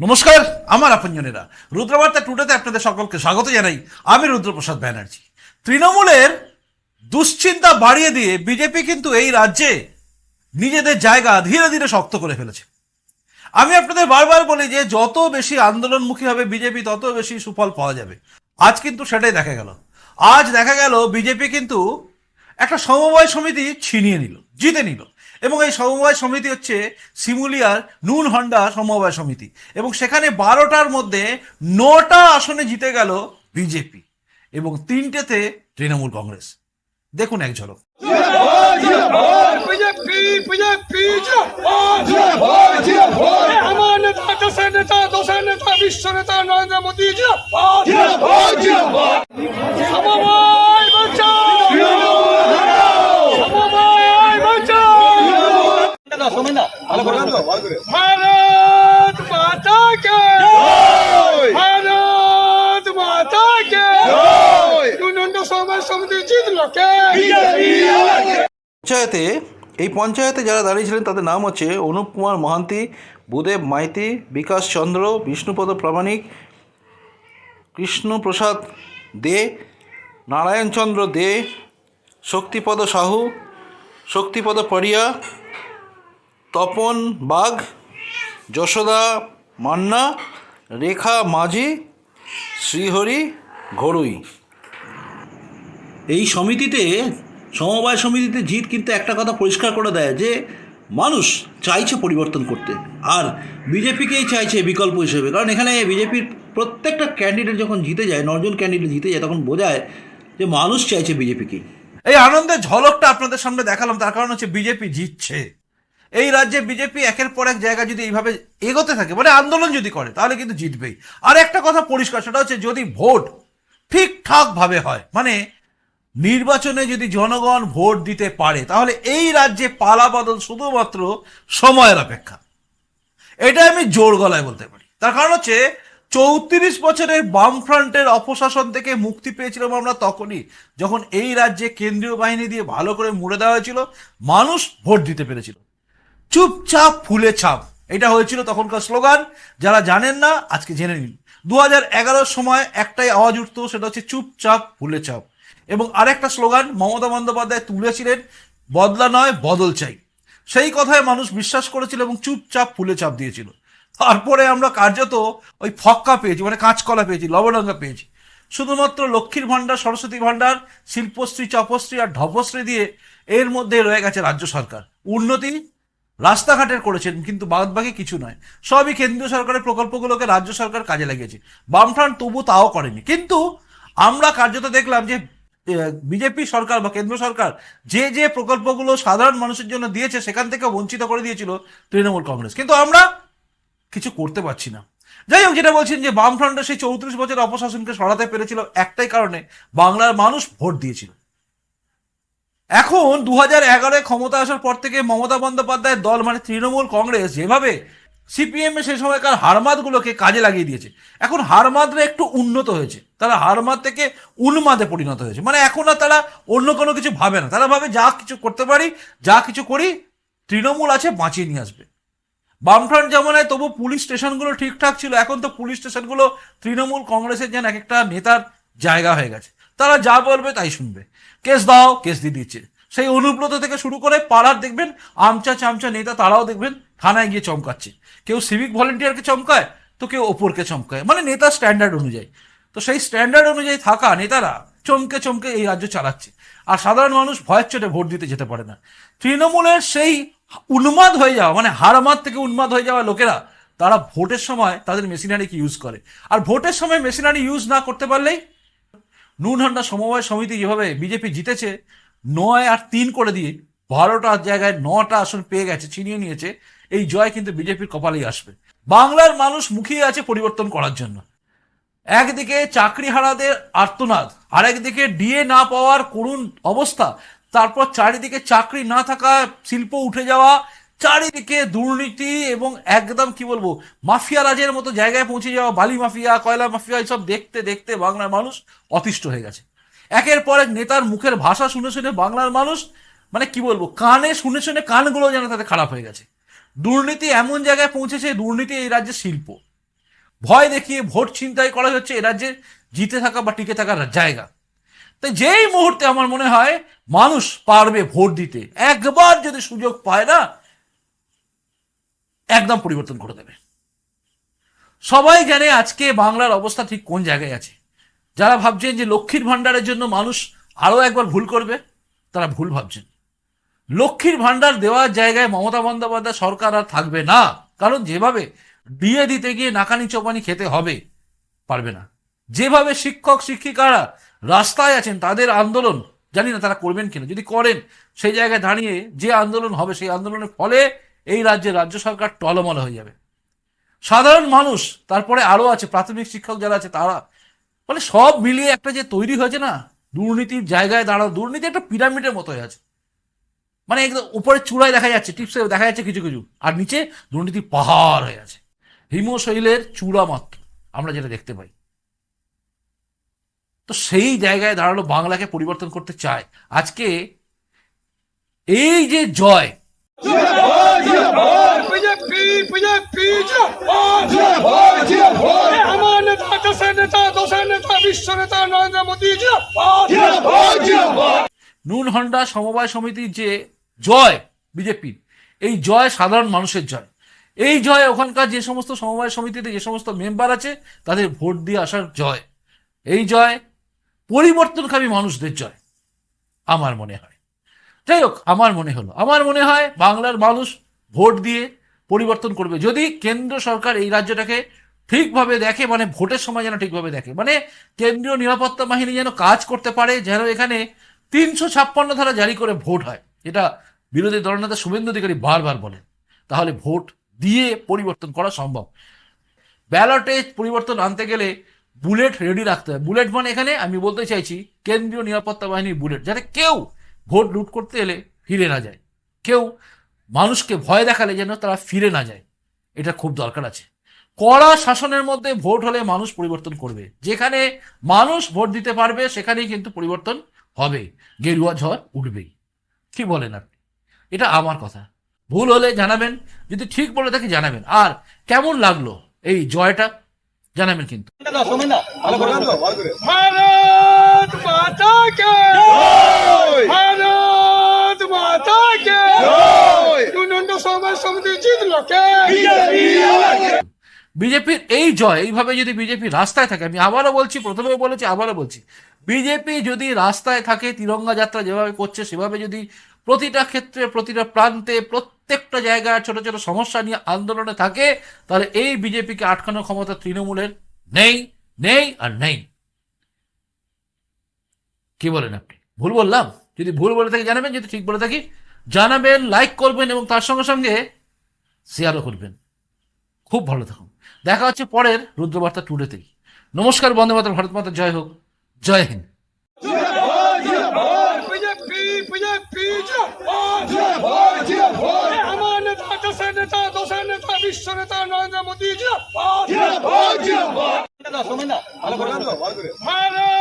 নমস্কার, আমার আপনজনেরা। রুদ্রবার্তা টুডেতে আপনাদের সকলকে স্বাগত জানাই। আমি রুদ্রপ্রসাদ ব্যানার্জি। তৃণমূলের দুশ্চিন্তা বাড়িয়ে দিয়ে বিজেপি কিন্তু এই রাজ্যে নিজেদের জায়গা ধীরে ধীরে শক্ত করে ফেলেছে। আমি আপনাদের বারবার বলি যে যত বেশি আন্দোলনমুখী হবে বিজেপি, তত বেশি সুফল পাওয়া যাবে। আজ কিন্তু সেটাই দেখা গেল। আজ দেখা গেল বিজেপি কিন্তু একটা সমবায় সমিতি ছিনিয়ে নিল, জিতে নিল। এবং এই সমবায় সমিতি হচ্ছে সিমুলিয়ার নুন হন্ডা সমবায় সমিতি। এবং সেখানে বারোটার মধ্যে নটা আসনে জিতে গেল বিজেপি এবং তিনটেতে তৃণমূল কংগ্রেস। দেখুন এক ঝলক। বিশ্ব নেতা, নরেন্দ্র মোদী জিন্দাবাদ সমবায় বাঁচাও সমবায় বাঁচাও ভারত মাতা কে ভারত মাতা কে সমবায় সমিতি জিতলো কে পঞ্চায়েতে এই পঞ্চায়েতে যারা দাঁড়িয়েছিলেন তাদের নাম হচ্ছে অনুপ কুমার মহান্তি বুদেব মাইতি বিকাশ চন্দ্র বিষ্ণুপদ প্রামাণিক কৃষ্ণপ্রসাদ দে নারায়ণচন্দ্র দে শক্তিপদ সাহু শক্তিপদ পরিয়া তপন বাঘ যশোদা মান্না রেখা মাঝি শ্রীহরি ঘরুই। এই সমিতিতে সমবায় সমিতিতে জিত কিন্তু একটা কথা পরিষ্কার করে দেয় যে মানুষ চাইছে পরিবর্তন করতে আর বিজেপিকেই চাইছে বিকল্প হিসেবে। কারণ এখানে বিজেপির প্রত্যেকটা ক্যান্ডিডেট যখন জিতে যায় নজন ক্যান্ডিডেট জিতে যায় তখন বোঝায় যে মানুষ চাইছে বিজেপিকেই। এই আনন্দের ঝলকটা আপনাদের সামনে দেখালাম তার কারণ হচ্ছে বিজেপি জিতছে। এই রাজ্যে বিজেপি একের পর এক জায়গা যদি এইভাবে এগোতে থাকে মানে আন্দোলন যদি করে, তাহলে কিন্তু জিতবেই। আর একটা কথা পরিষ্কার, সেটা হচ্ছে যদি ভোট ঠিকঠাক ভাবে হয় মানে নির্বাচনে যদি জনগণ ভোট দিতে পারে, তাহলে এই রাজ্যে পালা বদল শুধুমাত্র সময়ের অপেক্ষা। এটা আমি জোর গলায় বলতে পারি। তার কারণ হচ্ছে, চৌত্রিশ বছরের বামফ্রন্টের অপশাসন থেকে মুক্তি পেয়েছিলাম আমরা তখনই, যখন এই রাজ্যে কেন্দ্রীয় বাহিনী দিয়ে ভালো করে মুড়ে দেওয়া হয়েছিল, মানুষ ভোট দিতে পেরেছিল। চুপচাপ ফুলে ছাপ। এটা হয়েছিল তখনকার স্লোগান। যারা জানেন না, আজকে জেনে নিন। দু হাজার সময় একটাই আওয়াজ উঠতো, সেটা হচ্ছে চুপচাপ ফুলে ছাপ। এবং আরেকটা স্লোগান মমতা বন্দ্যোপাধ্যায় তুলেছিলেন, বদলা নয়, বদল চাই। সেই কথায় মানুষ বিশ্বাস করেছিল এবং চুপচাপ ফুলে চাপ দিয়েছিল। তারপরে আমরা কার্যত ওই ফক্কা পেয়েছি মানে কাঁচকলা পেয়েছি লবডঙ্গা পেয়েছি। শুধুমাত্র লক্ষ্মীর ভাণ্ডার, সরস্বতী ভাণ্ডার, শিল্পশ্রী, চপশ্রী আর ঢপশ্রী দিয়ে এর মধ্যে রয়ে গেছে রাজ্য সরকার। উন্নতি রাস্তাঘাটের করেছেন, কিন্তু বাদবাকি কিছু নয়। সবই কেন্দ্রীয় সরকারের প্রকল্পগুলোকে রাজ্য সরকার কাজে লাগিয়েছে। বামফ্রন্ট তবু তাও করেনি। কিন্তু আমরা কার্যত দেখলাম যে বিজেপি সরকার বা কেন্দ্র সরকার যে যে প্রকল্পগুলো সাধারণ মানুষের জন্য দিয়েছে, সেখান থেকে বঞ্চিত করে দিয়েছিল তৃণমূল কংগ্রেস। কিন্তু আমরা কিছু করতে পারছি না। যাই হোক, যেটা বলছেন যে, বামফ্রন্টের সেই চৌত্রিশ বছর অপশাসনকে সরাতে পেরেছিল একটাই কারণে বাংলার মানুষ ভোট দিয়েছিল। এখন দু হাজার এগারোয় ক্ষমতা আসার পর থেকে মমতা বন্দ্যোপাধ্যায়ের দল মানে তৃণমূল কংগ্রেস যেভাবে সিপিএম সেই সময়কার হারমাদগুলোকে কাজে লাগিয়ে দিয়েছে। এখন হারমাদরা একটু উন্নত হয়েছে। তারা হারমাদ থেকে উন্মাদে পরিণত হয়েছে। মানে এখন আর তারা অন্য কোনো কিছু ভাবে না। তারা ভাবে যা কিছু করতে পারি, যা কিছু করি, তৃণমূল আছে, বাঁচিয়ে নিয়ে আসবে। বামফ্রন্ট জামানায় তবু পুলিশ স্টেশনগুলো ঠিকঠাক ছিল। এখন তো পুলিশ স্টেশনগুলো তৃণমূল কংগ্রেসের যেন এক একটা নেতার জায়গা হয়ে গেছে। তারা যা বলবে তাই শুনবে। কেস দাও, কেস দিয়ে দিচ্ছে। সেই অনুব্রত থেকে শুরু করে পাড়ার দেখবেন, আমচা চামচা নেতা তারাও দেখবেন, থানায় গিয়ে চমকাচ্ছে। কেউ সিভিক ভলেন্টিয়ারকে চমকায়, তো কেউ ওপরকে চমকায়। মানে নেতা স্ট্যান্ডার্ড অনুযায়ী। তো সেই স্ট্যান্ডার্ড অনুযায়ী থাকা নেতারা চমকে চমকে এই রাজ্য চালাচ্ছে। আর সাধারণ মানুষ ভয়ের চোটে ভোট দিতে যেতে পারে না। তৃণমূলের সেই উন্মাদ হয়ে যাওয়া মানে হারমাত থেকে উন্মাদ হয়ে যাওয়া লোকেরা, তারা ভোটের সময় তাদের মেশিনারিকে ইউজ করে। আর ভোটের সময় মেশিনারি ইউজ না করতে পারলেই নুন হান্ডা সমবায় সমিতি যেভাবে বিজেপি জিতেছে, নয় আর তিন করে দিয়ে বারোটার জায়গায় নটা আসন পেয়ে গেছে, ছিনিয়ে নিয়েছে, এই জয় কিন্তু বিজেপির কপালেই আসবে। বাংলার মানুষ মুখিয়ে আছে পরিবর্তন করার জন্য। একদিকে চাকরি হারাদের আর্তনাদ আর একদিকে ডিএ না পাওয়ার করুণ অবস্থা, তারপর চারিদিকে চাকরি না থাকা শিল্প উঠে যাওয়া চারিদিকে দুর্নীতি এবং একদম কি বলব, মাফিয়া রাজের মতো জায়গায় পৌঁছে যাওয়া, বালি মাফিয়া, কয়লা মাফিয়া এইসব দেখতে দেখতে বাংলার মানুষ অতিষ্ঠ হয়ে গেছে। একের পর এক নেতার মুখের ভাষা শুনে শুনে বাংলার মানুষ মানে কি বলব, কানে শুনে শুনে কানগুলো যেন তাদের খারাপ হয়ে গেছে। দুর্নীতি এমন জায়গায় পৌঁছেছে, দুর্নীতি এই রাজ্যের শিল্প। ভয় দেখিয়ে ভোট ছিনতাই করা হচ্ছে এ রাজ্যে, জিতে থাকা বা টিকে থাকার জায়গা। তাই যেই মুহূর্তে আমার মনে হয়, মানুষ পারবে ভোট দিতে। একবার যদি সুযোগ পায় না একদম পরিবর্তন করে দেবে। সবাই জানে আজকে বাংলার অবস্থা ঠিক কোন জায়গায় আছে। যারা ভাবছেন যে লক্ষ্মীর ভাণ্ডারের জন্য মানুষ আরও একবার ভুল করবে, তারা ভুল ভাবছেন। লক্ষ্মীর ভাণ্ডার দেওয়ার জায়গায় মমতা বন্দ্যোপাধ্যায় সরকার আর থাকবে না। কারণ যেভাবে দিয়ে দিতে গিয়ে নাকানি চোপানি খেতে হবে, পারবে না। যেভাবে শিক্ষক, শিক্ষিকারা রাস্তায় আছেন, তাদের আন্দোলন, জানি না তারা করবেন কিনা, যদি করেন, সেই জায়গায় দাঁড়িয়ে যে আন্দোলন হবে, সেই আন্দোলনের ফলে এই রাজ্যে রাজ্য সরকার টলমল হয়ে যাবে। সাধারণ মানুষ, তারপরে আরও আছে, প্রাথমিক শিক্ষক যারা আছে, তারা মানে সব মিলিয়ে একটা যে তৈরি হয়েছে না, দুর্নীতির জায়গায় দাঁড়ানো দুর্নীতি একটা পিরামিডের মতো হয়ে আছে। মানে একদম উপরে চূড়ায় দেখা যাচ্ছে, টিপসে দেখা যাচ্ছে কিছু কিছু, আর নিচে দুর্নীতি পাহাড় হয়ে আছে। হিমশৈলের চূড়া মাত্র, আমরা যেটা দেখতে পাই। তো সেই জায়গায় দাঁড়াল, বাংলাকে পরিবর্তন করতে চায়। আজকে এই যে জয় বিজেপি বিজেপি নুন হন্ডা সমবায় সমিতির যে জয় বিজেপির এই জয় সাধারণ মানুষের জয়। এই জয় ওখানকার যে সমস্ত সমবায় সমিতিতে যে সমস্ত মেম্বার আছে, তাদের ভোট দিয়ে আসার জয়। এই জয় পরিবর্তনকামী মানুষদের জয়, আমার মনে হয়। যাই হোক, আমার মনে হলো। আমার মনে হয় বাংলার মানুষ ভোট দিয়ে পরিবর্তন করবে। যদি কেন্দ্র সরকার এই রাজ্যটাকে ঠিকভাবে দেখে মানে ভোটের সময় যেন ঠিকভাবে দেখে মানে কেন্দ্রীয় নিরাপত্তা বাহিনী যেন কাজ করতে পারে, যেন এখানে তিনশো ছাপ্পান্ন ধারা জারি করে ভোট হয়, এটা বিরোধী দলনেতা শুভেন্দু অধিকারী বারবার বলেন, তাহলে ভোট দিয়ে পরিবর্তন করা সম্ভব। ব্যালটে পরিবর্তন আনতে গেলে বুলেট রেডি রাখতে হয়। বুলেট মানে এখানে আমি বলতে চাইছি, কেন্দ্রীয় নিরাপত্তা বাহিনীর বুলেট, যাতে কেউ ভোট লুট করতে এলে ফিরে না যায়। কেউ মানুষকে ভয় দেখালে যেন তারা ফিরে না যায়। এটা খুব দরকার আছে। কড়া শাসনের মধ্যে ভোট হলে মানুষ পরিবর্তন করবে। যেখানে মানুষ ভোট দিতে পারবে সেখানেই কিন্তু পরিবর্তন হবে। গেরুয়া ঝড় উঠবেই। কি বলেন আপনি? এটা আমার কথা। ভুল হলে জানাবেন যদি ঠিক বলে থাকি জানাবেন। আর কেমন লাগল এই জয়টা? জানাবেন কিন্তু। ভারত মাতা কে ভারত মাতা কে দুনন্দ সময় সমিতি জিতলো কে বিজেপির এই জয়, এইভাবে যদি বিজেপি রাস্তায় থাকে, আমি আবারও বলছি প্রথমে বলেছি, আবারও বলছি, বিজেপি যদি রাস্তায় থাকে, তিরঙ্গা যাত্রা যেভাবে করছে, সেভাবে যদি প্রতিটা ক্ষেত্রে, প্রতিটা প্রান্তে, প্রত্যেকটা জায়গায় ছোট ছোট সমস্যা নিয়ে আন্দোলনে থাকে, তাহলে এই বিজেপিকে আটকানোর ক্ষমতা তৃণমূলের নেই নেই আর নেই। কি বলেন আপনি? ভুল বললাম? যদি ভুল বলে থাকি, জানাবেন, যদি ঠিক বলে থাকি, জানাবেন লাইক করবেন, এবং তার সঙ্গে সঙ্গে শেয়ারও করবেন। খুব ভালো থাকুন। দেখা হচ্ছে পরের রুদ্রবার্তা টুডেতেই নমস্কার বন্দে মাতরম ভারত মাতা, জয় হোক। জয় হিন্দ। বিশ্ব নেতা নরেন্দ্র মোদী ভারত